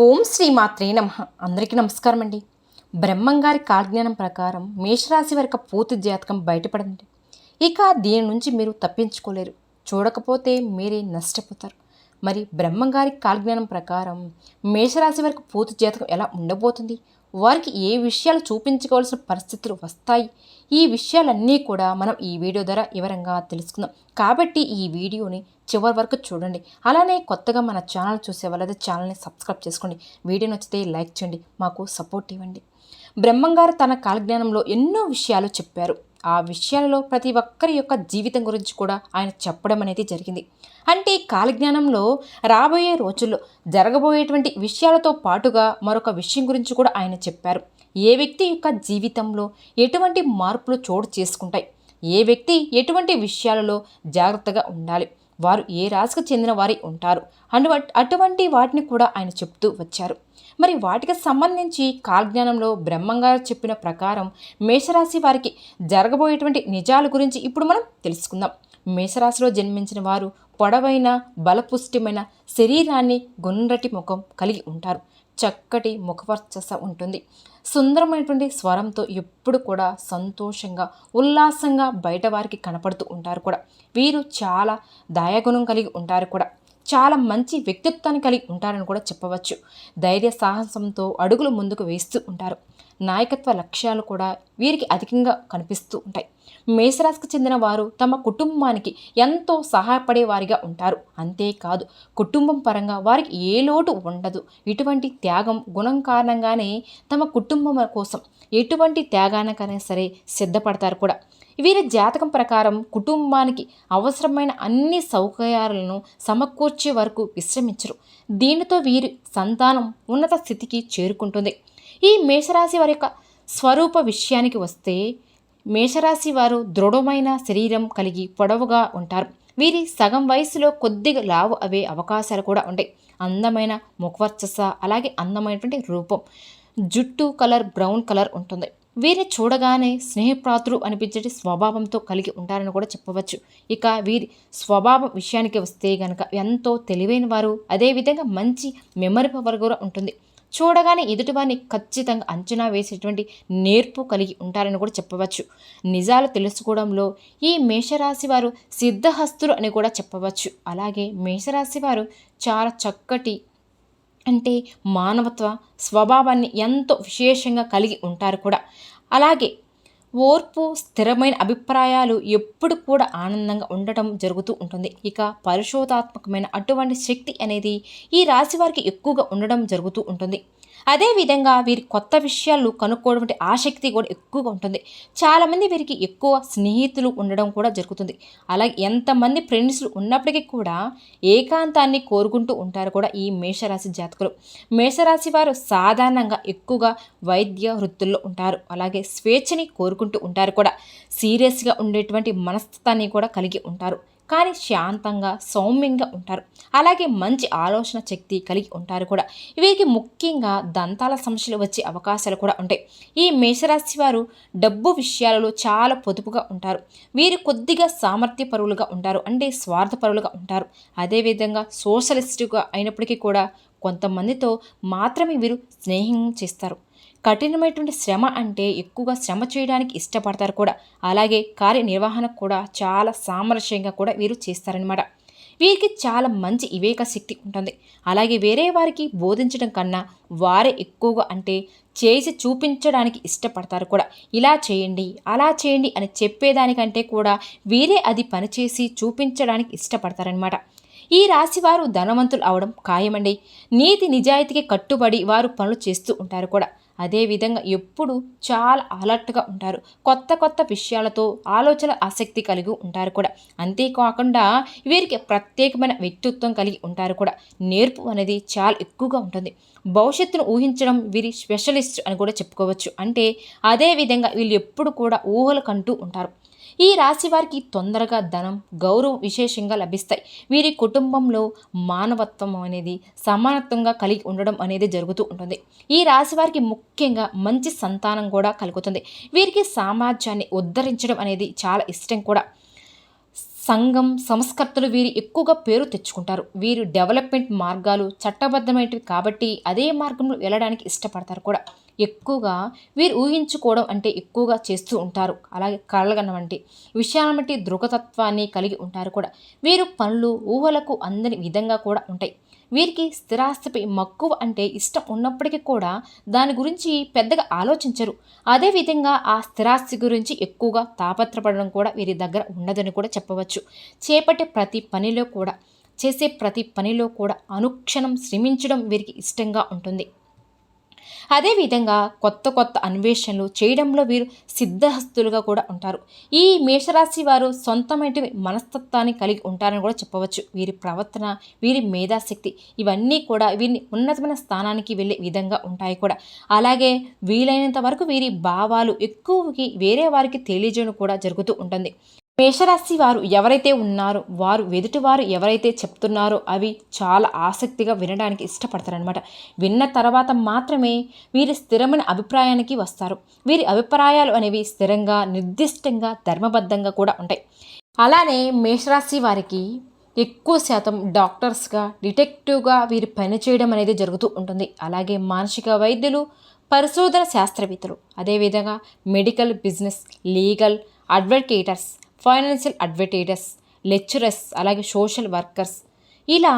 ఓం శ్రీ మాత్రే నమ. అందరికీ నమస్కారం అండి. బ్రహ్మంగారి కాలజ్ఞానం ప్రకారం మేషరాశి వరకు పూర్తి జాతకం బయటపడండి ఇక దీని నుంచి మీరు తప్పించుకోలేరు. చూడకపోతే మీరే నష్టపోతారు. మరి బ్రహ్మంగారి కాలజ్ఞానం ప్రకారం మేషరాశి వరకు పూర్తి జాతకం ఎలా ఉండబోతుంది? వారికి ఏ విషయాలు చూపించుకోవాల్సిన పరిస్థితులు వస్తాయి? ఈ విషయాలన్నీ కూడా మనం ఈ వీడియో ద్వారా వివరంగా తెలుసుకుందాం. కాబట్టి ఈ వీడియోని చివరి వరకు చూడండి. అలానే కొత్తగా మన ఛానల్ చూసే వాళ్ళది ఛానల్ని సబ్స్క్రైబ్ చేసుకోండి. వీడియో నచ్చితే లైక్ చేయండి. మాకు సపోర్ట్ ఇవ్వండి. బ్రహ్మంగారు తన కాలజ్ఞానంలో ఎన్నో విషయాలు చెప్పారు. ఆ విషయాలలో ప్రతి ఒక్కరి యొక్క జీవితం గురించి కూడా ఆయన చెప్పడం అనేది జరిగింది. అంటే కాలజ్ఞానంలో రాబోయే రోజుల్లో జరగబోయేటువంటి విషయాలతో పాటుగా మరొక విషయం గురించి కూడా ఆయన చెప్పారు. ఏ వ్యక్తి యొక్క జీవితంలో ఎటువంటి మార్పులు చోటు చేసుకుంటాయి? ఏ వ్యక్తి ఎటువంటి విషయాలలో జాగ్రత్తగా ఉండాలి? వారు ఏ రాశికి చెందిన వారి ఉంటారు. అండ్ అటువంటి వాటిని కూడా ఆయన చెప్తూ వచ్చారు. మరి వాటికి సంబంధించి కాలజ్ఞానంలో బ్రహ్మంగారు చెప్పిన ప్రకారం మేషరాశి వారికి జరగబోయేటువంటి నిజాల గురించి ఇప్పుడు మనం తెలుసుకుందాం. మేషరాశిలో జన్మించిన వారు పొడవైన బలపుష్టిమైన శరీరాన్ని గుండ్రటి ముఖం కలిగి ఉంటారు. చక్కటి ముఖవర్చస ఉంటుంది. సుందరమైనటువంటి స్వరంతో ఎప్పుడు కూడా సంతోషంగా ఉల్లాసంగా బయట వారికి కనపడుతూ ఉంటారు కూడా. వీరు చాలా దయాగుణం కలిగి ఉంటారు కూడా. చాలా మంచి వ్యక్తిత్వాన్ని కలిగి ఉంటారని కూడా చెప్పవచ్చు. ధైర్య సాహసంతో అడుగులు ముందుకు వేస్తూ ఉంటారు. నాయకత్వ లక్ష్యాలు కూడా వీరికి అధికంగా కనిపిస్తూ ఉంటాయి. మేషరాశికి చెందిన వారు తమ కుటుంబానికి ఎంతో సహాయపడే వారిగా ఉంటారు. అంతేకాదు కుటుంబం పరంగా వారికి ఏ లోటు ఉండదు. ఇటువంటి త్యాగం గుణం కారణంగానే తమ కుటుంబం కోసం ఎటువంటి త్యాగానికైనా సరే సిద్ధపడతారు కూడా. వీరి జాతకం ప్రకారం కుటుంబానికి అవసరమైన అన్ని సౌకర్యాలను సమకూర్చే వరకు విశ్రమించరు. దీనితో వీరి సంతానం ఉన్నత స్థితికి చేరుకుంటుంది. ఈ మేషరాశి వారి యొక్క స్వరూప విషయానికి వస్తే మేషరాశి వారు దృఢమైన శరీరం కలిగి పొడవుగా ఉంటారు. వీరి సగం వయసులో కొద్దిగా లావు అవే అవకాశాలు కూడా ఉంటాయి. అందమైన ముఖవర్చస అలాగే అందమైనటువంటి రూపం. జుట్టు కలర్ బ్రౌన్ కలర్ ఉంటుంది. వీరిని చూడగానే స్నేహప్రాతులు అనిపించే స్వభావంతో కలిగి ఉంటారని కూడా చెప్పవచ్చు. ఇక వీరి స్వభావం విషయానికి వస్తే గనక ఎంతో తెలివైన వారు అదేవిధంగా మంచి మెమరీ పవర్ కూడా ఉంటుంది. చూడగానే ఎదుటివారిని ఖచ్చితంగా అంచనా వేసేటువంటి నేర్పు కలిగి ఉంటారని కూడా చెప్పవచ్చు. నిజాలు తెలుసుకోవడంలో ఈ మేషరాశి వారు సిద్ధహస్తులు అని కూడా చెప్పవచ్చు. అలాగే మేషరాశి వారు చాలా చక్కటి అంటే మానవత్వ స్వభావాన్ని ఎంతో విశేషంగా కలిగి ఉంటారు కూడా. అలాగే ఓర్పు స్థిరమైన అభిప్రాయాలు ఎప్పుడు కూడా ఆనందంగా ఉండటం జరుగుతూ ఉంటుంది. ఇక పరిశోధాత్మకమైన అటువంటి శక్తి అనేది ఈ రాశి వారికి ఎక్కువగా ఉండడం జరుగుతూ ఉంటుంది. అదేవిధంగా వీరి కొత్త విషయాలు కనుక్కోవడం ఆసక్తి కూడా ఎక్కువగా ఉంటుంది. చాలామంది వీరికి ఎక్కువ స్నేహితులు ఉండడం కూడా జరుగుతుంది. అలాగే ఎంతమంది ఫ్రెండ్స్లు ఉన్నప్పటికీ కూడా ఏకాంతాన్ని కోరుకుంటూ ఉంటారు కూడా ఈ మేషరాశి జాతకులు. మేషరాశి వారు సాధారణంగా ఎక్కువగా వైద్య వృత్తుల్లో ఉంటారు. అలాగే స్వేచ్ఛని కోరుకుంటూ ఉంటారు కూడా. సీరియస్గా ఉండేటువంటి మనస్తత్వాన్ని కూడా కలిగి ఉంటారు. కానీ శాంతంగా సౌమ్యంగా ఉంటారు. అలాగే మంచి ఆలోచన శక్తి కలిగి ఉంటారు కూడా. వీరికి ముఖ్యంగా దంతాల సమస్యలు వచ్చే అవకాశాలు కూడా ఉంటాయి. ఈ మేషరాశి వారు డబ్బు విషయాలలో చాలా పొదుపుగా ఉంటారు. వీరు కొద్దిగా సామర్థ్య పరులుగా ఉంటారు. అంటే స్వార్థపరులుగా ఉంటారు. అదేవిధంగా సోషలిస్టుగా అయినప్పటికీ కూడా కొంతమందితో మాత్రమే వీరు స్నేహం చేస్తారు. కఠినమైనటువంటి శ్రమ అంటే ఎక్కువగా శ్రమ చేయడానికి ఇష్టపడతారు కూడా. అలాగే కార్యనిర్వహణ కూడా చాలా సామరస్యంగా కూడా వీరు చేస్తారనమాట వీరికి చాలా మంచి వివేక శక్తి ఉంటుంది. అలాగే వేరే వారికి బోధించడం కన్నా వారే ఎక్కువగా అంటే చేసి చూపించడానికి ఇష్టపడతారు కూడా. ఇలా చేయండి అలా చేయండి అని చెప్పేదానికంటే కూడా వీరే అది పనిచేసి చూపించడానికి ఇష్టపడతారనమాట ఈ రాశి వారు ధనవంతులు అవడం ఖాయమండి. నీతి నిజాయితీకి కట్టుబడి వారు పనులు చేస్తూ ఉంటారు కూడా. అదేవిధంగా ఎప్పుడు చాలా అలర్ట్గా ఉంటారు. కొత్త కొత్త విషయాలతో ఆలోచన ఆసక్తి కలిగి ఉంటారు కూడా. అంతేకాకుండా వీరికి ప్రత్యేకమైన వ్యక్తిత్వం కలిగి ఉంటారు కూడా. నేర్పు అనేది చాలా ఎక్కువగా ఉంటుంది. భవిష్యత్తును ఊహించడం వీరి స్పెషలిస్ట్ అని కూడా చెప్పుకోవచ్చు. అంటే అదేవిధంగా వీళ్ళు ఎప్పుడు కూడా ఊహలు కంటూ ఉంటారు. ఈ రాశి వారికి తొందరగా ధనం గౌరవం విశేషంగా లభిస్తాయి. వీరి కుటుంబంలో మానవత్వం అనేది సమానత్వంగా కలిగి ఉండడం అనేది జరుగుతూ ఉంటుంది. ఈ రాశి వారికి ముఖ్యంగా మంచి సంతానం కూడా కలుగుతుంది. వీరికి సామాజ్యాన్ని ఉద్ధరించడం అనేది చాలా ఇష్టం కూడా. సంఘం సంస్కర్తలు వీరు ఎక్కువగా పేరు తెచ్చుకుంటారు. వీరు డెవలప్మెంట్ మార్గాలు చట్టబద్ధమైనవి కాబట్టి అదే మార్గంలో వెళ్ళడానికి ఇష్టపడతారు కూడా. ఎక్కువగా వీరు ఊహించుకోవడం అంటే ఎక్కువగా చేస్తూ ఉంటారు. అలాగే కలగనం వంటి విషయాలను బట్టి దృఢతత్వాన్ని కలిగి ఉంటారు కూడా. వీరు పనులు ఊహలకు అందని విధంగా కూడా ఉంటాయి. వీరికి స్థిరాస్తిపై మక్కువ అంటే ఇష్టం ఉన్నప్పటికీ కూడా దాని గురించి పెద్దగా ఆలోచించరు. అదేవిధంగా ఆ స్థిరాస్తి గురించి ఎక్కువగా తాపత్రపడడం కూడా వీరి దగ్గర ఉండదని కూడా చెప్పవచ్చు. చేపట్టే ప్రతి పనిలో కూడా చేసే ప్రతి పనిలో కూడా అనుక్షణం శ్రమించడం వీరికి ఇష్టంగా ఉంటుంది. అదేవిధంగా కొత్త కొత్త అన్వేషణలు చేయడంలో వీరు సిద్ధహస్తులుగా కూడా ఉంటారు. ఈ మేషరాశి వారు సొంతమైన మనస్తత్వాన్ని కలిగి ఉంటారని కూడా చెప్పవచ్చు. వీరి ప్రవర్తన వీరి మేధాశక్తి ఇవన్నీ కూడా వీరిని ఉన్నతమైన స్థానానికి వెళ్ళే విధంగా ఉంటాయి కూడా. అలాగే వీలైనంత వరకు వీరి భావాలు ఎక్కువకి వేరే వారికి తెలియజేయడం కూడా జరుగుతూ ఉంటుంది. మేషరాశి వారు ఎవరైతే ఉన్నారో వారు ఎదుటివారు ఎవరైతే చెప్తున్నారో అవి చాలా ఆసక్తిగా వినడానికి ఇష్టపడతారనమాట విన్న తర్వాత మాత్రమే వీరి స్థిరమైన అభిప్రాయానికి వస్తారు. వీరి అభిప్రాయాలు అనేవి స్థిరంగా నిర్దిష్టంగా ధర్మబద్ధంగా కూడా ఉంటాయి. అలానే మేషరాశి వారికి ఎక్కువ శాతం డాక్టర్స్గా డిటెక్టివ్గా వీరు పనిచేయడం అనేది జరుగుతూ ఉంటుంది. అలాగే మానసిక వైద్యులు పరిశోధన శాస్త్రవేత్తలు అదేవిధంగా medical business legal advocates financial advertisers lecturers అలాగే సోషల్ వర్కర్స్. ఇలా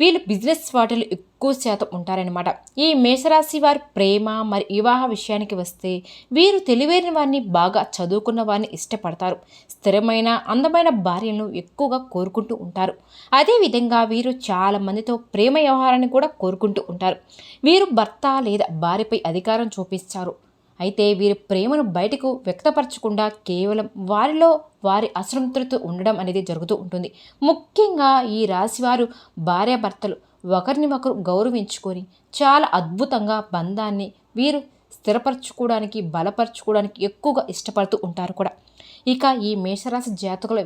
వీళ్ళు బిజినెస్ వాటిలో ఎక్కువ శాతం ఉంటారనమాట ఈ మేషరాశి వారి ప్రేమ మరి వివాహ విషయానికి వస్తే వీరు తెలివైన వారిని బాగా చదువుకున్న వారిని ఇష్టపడతారు. స్థిరమైన అందమైన భార్యను ఎక్కువగా కోరుకుంటూ ఉంటారు. అదేవిధంగా వీరు చాలా మందితో ప్రేమ వ్యవహారాన్ని కూడా కోరుకుంటూ ఉంటారు. వీరు భర్త లేదా భార్యపై అధికారం చూపిస్తారు. అయితే వీరి ప్రేమను బయటకు వ్యక్తపరచకుండా కేవలం వారిలో వారి అసంతృప్తి ఉండడం అనేది జరుగుతూ ఉంటుంది. ముఖ్యంగా ఈ రాశివారు భార్యాభర్తలు ఒకరిని ఒకరు గౌరవించుకొని చాలా అద్భుతంగా బంధాన్ని వీరు స్థిరపరచుకోవడానికి బలపరచుకోవడానికి ఎక్కువగా ఇష్టపడుతూ ఉంటారు కూడా. ఇక ఈ మేషరాశి జాతకుల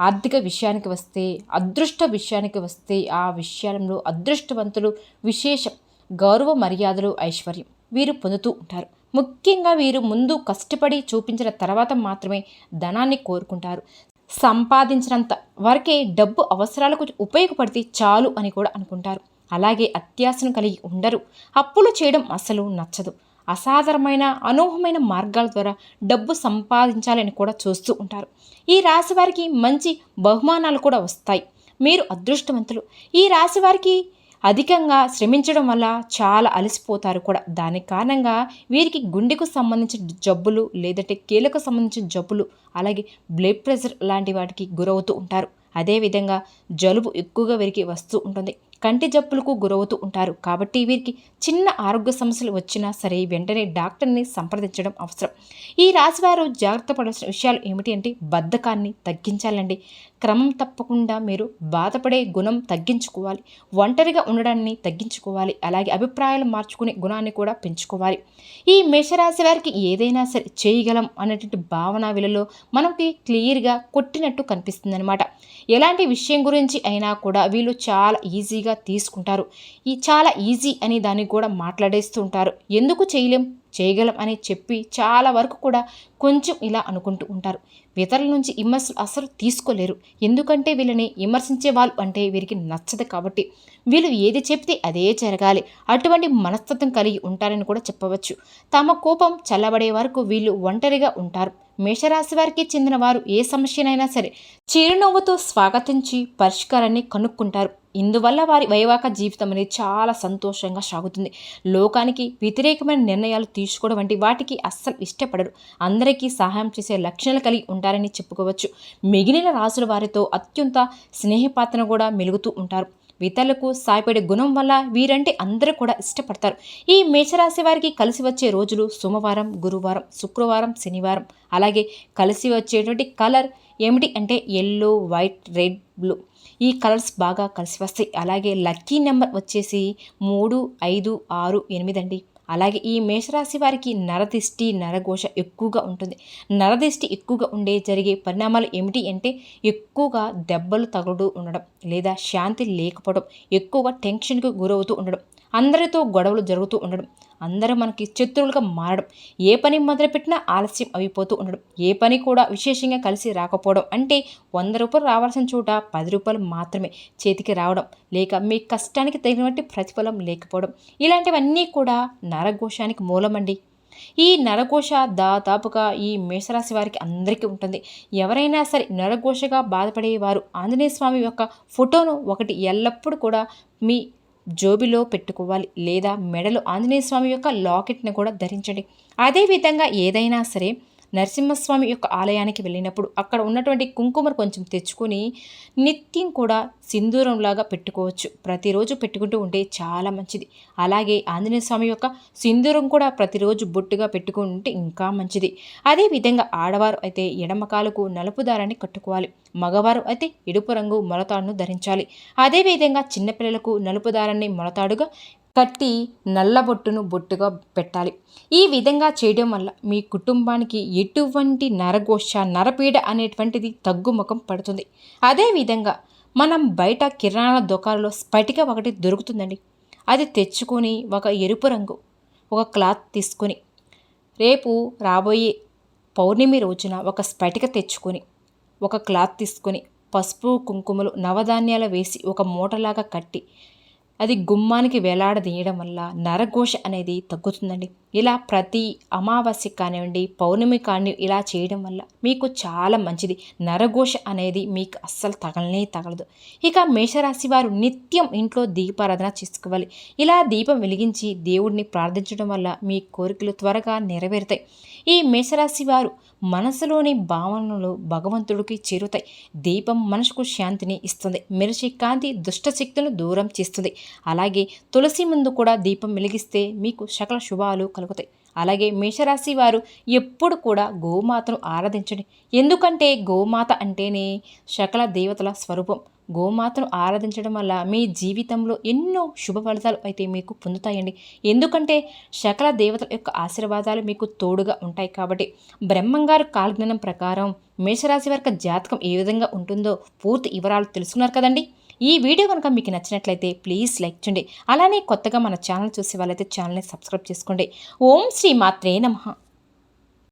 ఆర్థిక విషయానికి వస్తే అదృష్ట విషయానికి వస్తే ఆ విషయంలో అదృష్టవంతులు విశేషం గౌరవ మర్యాదలు ఐశ్వర్యం వీరు పొందుతూ ఉంటారు. ముఖ్యంగా వీరు ముందు కష్టపడి చూపించిన తర్వాత మాత్రమే ధనాన్ని కోరుకుంటారు. సంపాదించినంత వరకే డబ్బు అవసరాలకు ఉపయోగపడితే చాలు అని కూడా అనుకుంటారు. అలాగే అత్యాశను కలిగి ఉండరు. అప్పులు చేయడం అసలు నచ్చదు. అసాధారణమైన అనూహమైన మార్గాల ద్వారా డబ్బు సంపాదించాలని కూడా చూస్తూ ఉంటారు. ఈ రాశి వారికి మంచి బహుమానాలు కూడా వస్తాయి. మీరు అదృష్టవంతులు. ఈ రాశి వారికి అధికంగా శ్రమించడం వల్ల చాలా అలసిపోతారు కూడా. దాని కారణంగా వీరికి గుండెకు సంబంధించిన జబ్బులు లేదంటే కీళ్ళకు సంబంధించిన జబ్బులు అలాగే బ్లడ్ ప్రెషర్ లాంటి వాటికి గురవుతూ ఉంటారు. అదేవిధంగా జలుబు ఎక్కువగా వీరికి వస్తూ ఉంటుంది. కంటి జబ్బులకు గురవుతూ ఉంటారు. కాబట్టి వీరికి చిన్న ఆరోగ్య సమస్యలు వచ్చినా సరే వెంటనే డాక్టర్ని సంప్రదించడం అవసరం. ఈ రాశివారు జాగ్రత్త పడాల్సిన విషయాలు ఏమిటి అంటే బద్ధకాన్ని తగ్గించాలండి. క్రమం తప్పకుండా మీరు బాధపడే గుణం తగ్గించుకోవాలి. ఒంటరిగా ఉండడాన్ని తగ్గించుకోవాలి. అలాగే అభిప్రాయాలు మార్చుకునే గుణాన్ని కూడా పెంచుకోవాలి. ఈ మేషరాశి వారికి ఏదైనా సరే చేయగలం అనేటువంటి భావన విలలో మనకి క్లియర్గా కొట్టినట్టు కనిపిస్తుంది అనమాట ఎలాంటి విషయం గురించి అయినా కూడా వీళ్ళు చాలా ఈజీగా తీసుకుంటారు. ఈ చాలా ఈజీ అని దాన్ని కూడా మాట్లాడేస్తూ ఉంటారు. ఎందుకు చేయలేం? చేయగలం అని చెప్పి చాలా వరకు కూడా కొంచెం ఇలా అనుకుంటూ ఉంటారు. ఇతరుల నుంచి విమర్శలు అసలు తీసుకోలేరు. ఎందుకంటే వీళ్ళని విమర్శించే వాళ్ళు అంటే వీరికి నచ్చదు కాబట్టి. వీళ్ళు ఏది చెప్తే అదే జరగాలి. అటువంటి మనస్తత్వం కలిగి ఉంటారని కూడా చెప్పవచ్చు. తమ కోపం చల్లబడే వరకు వీళ్ళు ఒంటరిగా ఉంటారు. మేషరాశి వారికి చెందిన వారు ఏ సమస్యనైనా సరే చిరునవ్వుతో స్వాగతించి పరిష్కారాన్ని కనుక్కుంటారు. ఇందువల్ల వారి వైవాహిక జీవితం అనేది చాలా సంతోషంగా సాగుతుంది. లోకానికి వ్యతిరేకమైన నిర్ణయాలు తీసుకోవడం వంటి వాటికి అస్సలు ఇష్టపడరు. అందరికీ సహాయం చేసే లక్షణాలు కలిగి ఉంటారని చెప్పుకోవచ్చు. మిగిలిన రాసుల వారితో అత్యంత స్నేహపాత్రను కూడా మెలుగుతూ ఉంటారు. ఇతరులకు సాయపడే గుణం వల్ల వీరంటే అందరూ కూడా ఇష్టపడతారు. ఈ మేషరాశి వారికి కలిసి వచ్చే రోజులు సోమవారం గురువారం శుక్రవారం శనివారం. అలాగే కలిసి వచ్చేటువంటి కలర్ ఏమిటి అంటే ఎల్లో వైట్ రెడ్ బ్లూ. ఈ కలర్స్ బాగా కలిసి వస్తాయి. అలాగే లక్కీ నెంబర్ వచ్చేసి మూడు ఐదు ఆరు ఎనిమిది అండి. అలాగే ఈ మేషరాశి వారికి నరదిష్టి నరఘోష ఎక్కువగా ఉంటుంది. నరదిష్టి ఎక్కువగా ఉండే జరిగే పరిణామాలు ఏమిటి అంటే ఎక్కువగా దెబ్బలు తగులుతూ ఉండడం లేదా శాంతి లేకపోవడం ఎక్కువగా టెన్షన్కు గురవుతూ ఉండడం. అందరితో గొడవలు జరుగుతూ ఉండడం. అందరూ మనకి శత్రువులుగా మారడం. ఏ పని మొదలుపెట్టినా ఆలస్యం అయిపోతూ ఉండడం. ఏ పని కూడా విశేషంగా కలిసి రాకపోవడం. అంటే వంద రూపాయలు రావాల్సిన చోట పది రూపాయలు మాత్రమే చేతికి రావడం. లేక మీ కష్టానికి తగినటువంటి ప్రతిఫలం లేకపోవడం. ఇలాంటివన్నీ కూడా నరఘోషానికి మూలమండి. ఈ నరఘోష దాదాపుగా ఈ మేషరాశి వారికి అందరికీ ఉంటుంది. ఎవరైనా సరే నరఘోషగా బాధపడేవారు. ఆంజనేయ స్వామి యొక్క ఫోటోను ఒకటి ఎల్లప్పుడూ కూడా మీ జోబిలో పెట్టుకోవాలి లేదా మెడలో ఆంజనేయ స్వామి యొక్క లాకెట్ని కూడా ధరించండి. అదేవిధంగా ఏదైనా సరే నరసింహస్వామి యొక్క ఆలయానికి వెళ్ళినప్పుడు అక్కడ ఉన్నటువంటి కుంకుమను కొంచెం తెచ్చుకొని నిత్యం కూడా సింధూరంలాగా పెట్టుకోవచ్చు. ప్రతిరోజు పెట్టుకుంటూ ఉంటే చాలా మంచిది. అలాగే ఆంజనేయ స్వామి యొక్క సింధూరం కూడా ప్రతిరోజు బొట్టుగా పెట్టుకుంటే ఇంకా మంచిది. అదేవిధంగా ఆడవారు అయితే ఎడమకాలకు నలుపు దారాన్ని కట్టుకోవాలి. మగవారు అయితే ఎడుపు రంగు మొలతాడును ధరించాలి. అదేవిధంగా చిన్నపిల్లలకు నలుపు దారాన్ని మొలతాడుగా కట్టి నల్లబొట్టును బొట్టుగా పెట్టాలి. ఈ విధంగా చేయడం వల్ల మీ కుటుంబానికి ఎటువంటి నరగోష నరపీడ అనేటువంటిది తగ్గుముఖం పడుతుంది. అదేవిధంగా మనం బయట కిరాణా దుకాణంలో స్ఫటిక ఒకటి దొరుకుతుందండి. అది తెచ్చుకొని ఒక ఎరుపు రంగు ఒక క్లాత్ తీసుకొని రేపు రాబోయే పౌర్ణమి రోజున ఒక స్ఫటిక తెచ్చుకొని ఒక క్లాత్ తీసుకొని పసుపు కుంకుమలు నవధాన్యాలు వేసి ఒక మూటలాగా కట్టి అది గుమ్మానికి వేలాడదీయడం వల్ల నరఘోష అనేది తగ్గుతుందండి. ఇలా ప్రతి అమావాస్య కానివ్వండి పౌర్ణమి కాని ఇలా చేయడం వల్ల మీకు చాలా మంచిది. నరఘోష అనేది మీకు అస్సలు తగలనే తగలదు. ఇక మేషరాశి వారు నిత్యం ఇంట్లో దీపారాధన చేసుకోవాలి. ఇలా దీపం వెలిగించి దేవుడిని ప్రార్థించడం వల్ల మీ కోరికలు త్వరగా నెరవేరుతాయి. ఈ మేషరాశి వారు మనసులోని భావనలు భగవంతుడికి చేరుతాయి. దీపం మనసుకు శాంతిని ఇస్తుంది. మెరిచి కాంతి దుష్టశక్తులను దూరం చేస్తుంది. అలాగే తులసి ముందు కూడా దీపం వెలిగిస్తే మీకు సకల శుభాలు కలుగుతాయి. అలాగే మేషరాశి వారు ఎప్పుడు కూడా గోమాతను ఆరాధించండి. ఎందుకంటే గోమాత అంటేనే సకల దేవతల స్వరూపం. గోమాతను ఆరాధించడం వల్ల మీ జీవితంలో ఎన్నో శుభ ఫలితాలు అయితే మీకు పొందుతాయండి. ఎందుకంటే సకల దేవతల యొక్క ఆశీర్వాదాలు మీకు తోడుగా ఉంటాయి కాబట్టి బ్రహ్మంగారు కాలజ్ఞానం ప్రకారం మేషరాశి వారి జాతకం ఏ విధంగా ఉంటుందో పూర్తి వివరాలు తెలుసుకున్నారు కదండి? ఈ వీడియో కనుక మీకు నచ్చినట్లయితే ప్లీజ్ లైక్ చేయండి అలానే కొత్తగా మన ఛానల్ చూసే వాళ్ళైతే ఛానల్ని సబ్స్క్రైబ్ చేసుకోండి. ఓం శ్రీ మాత్రే నమ.